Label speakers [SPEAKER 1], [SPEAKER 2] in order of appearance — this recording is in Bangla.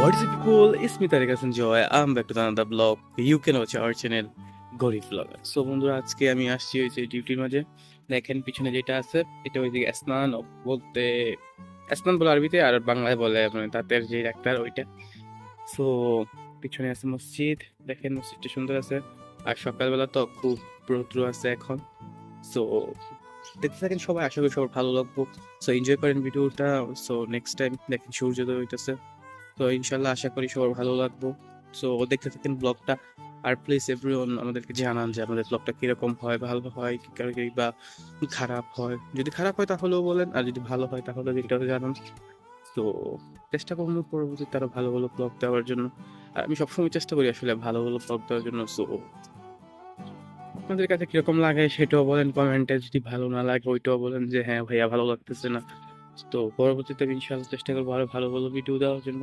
[SPEAKER 1] What is it people? It's me, Tariq Hassan Joy. I'm back to another vlog. You can watch our channel গরিব ব্লগার সো বন্ধুরা, আজকে আমি আসছি হয়েছে ডিউটির মাঝে। দেখেন, পিছনে যেটা আছে, এটা ওই দিকে স্নান বলতে স্নান বলে আরবিতে, আর বাংলায় বলে মানে তাঁতের যে ডাক্তার, ওইটা। সো পিছনে আছে মসজিদ। দেখেন, মসজিদটা সুন্দর আছে। আর সকালবেলা তো খুব রৌদ্র আছে এখন। সো দেখতে থাকেন সবাই। আশা করি সবার ভালো লাগবো। সো এনজয় করেন ভিডিওটা। সো নেক্সট টাইম দেখেন, সূর্যোদয় হইতেছে। তো ইনশাল্লাহ আশা করি সবার ভালো লাগবো। সো দেখতে থাকেন ব্লগটা আর প্লিজ এভরিওয়ান আমাদেরকে জানান যে আমাদের ব্লগটা কীরকম হয়, ভালো হয়, কি বা খারাপ হয়। যদি খারাপ হয় তাহলেও বলেন, আর যদি ভালো হয় তাহলে এটাও জানান। তো চেষ্টা করব পরবর্তীতে আরও ভালো ভালো ব্লগ দেওয়ার জন্য। আর আমি সবসময় চেষ্টা করি আসলে ভালো ভালো ব্লগ দেওয়ার জন্য। সো আপনাদের কাছে কীরকম লাগে সেটাও বলেন কমেন্টে যদি ভালো না লাগে ওইটাও বলেন যে হ্যাঁ ভাইয়া ভালো লাগতেছে না। তো পরবর্তীতে আমি ইনশাআল্লাহ চেষ্টা করব আরও ভালো ভালো ভিডিও দেওয়ার জন্য।